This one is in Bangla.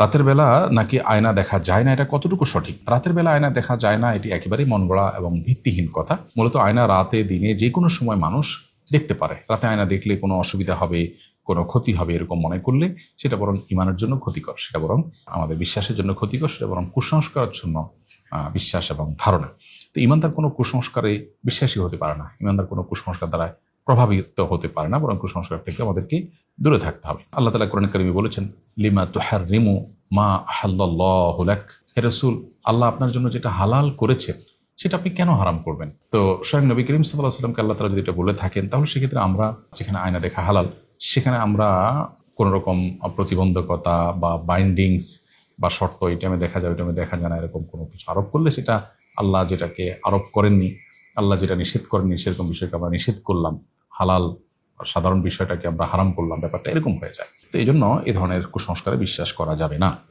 রাতের বেলা নাকি আয়না দেখা যায় না? এটা কতটুকু সঠিক? রাতের বেলা আয়না দেখা যায় না, এটি একেবারেই মন গড়া এবং ভিত্তিহীন কথা। মূলত আয়না রাতে, দিনে যে কোনো সময় মানুষ দেখতে পারে। রাতে আয়না দেখলে কোনো অসুবিধা হবে, কোনো ক্ষতি হবে এরকম মনে করলে সেটা বরং ইমানের জন্য ক্ষতিকর, সেটা বরং আমাদের বিশ্বাসের জন্য ক্ষতিকর, সেটা বরং কুসংস্কারের জন্য বিশ্বাস এবং ধারণা। তো ইমানদার কোনো কুসংস্কারে বিশ্বাসী হতে পারে না। ইমানদার কোনো কুসংস্কার দ্বারা প্রভাবিত হতে পারে না, বরং কুসংস্কার থেকে আমাদেরকে দূরে থাকতে হবে। আল্লাহ তালা কোরআন করিমি বলেছেন লিমা তুহার রিমু মা হাল্লাহ হে রসুল, আল্লাহ আপনার জন্য যেটা হালাল করেছেন, সেটা আপনি কেন হারাম করবেন? তো স্বয়ং নবী করিম সাল্লাহ সাল্লামকে আল্লাহ তালা যদি এটা বলে থাকেন, তাহলে সেক্ষেত্রে আমরা যেখানে আয়না দেখা হালাল, সেখানে আমরা কোনো রকম প্রতিবন্ধকতা বা বাইন্ডিংস বা শর্ত, এই টাইমে দেখা যায়, ওই টাইমে দেখা যায় না, এরকম কোনো কিছু আরোপ করলে সেটা আল্লাহ যেটাকে আরোপ করেননি, আল্লাহ যেটা নিষেধ করেননি, সেরকম বিষয়কে আমরা নিষেধ করলাম, হালাল সাধারণ বিষয়টাকে আমরা হারাম করলাম, ব্যাপারটা এরকম হয়ে যায়। তো এই জন্য এ ধরনের কুসংস্কারে বিশ্বাস করা যাবে না।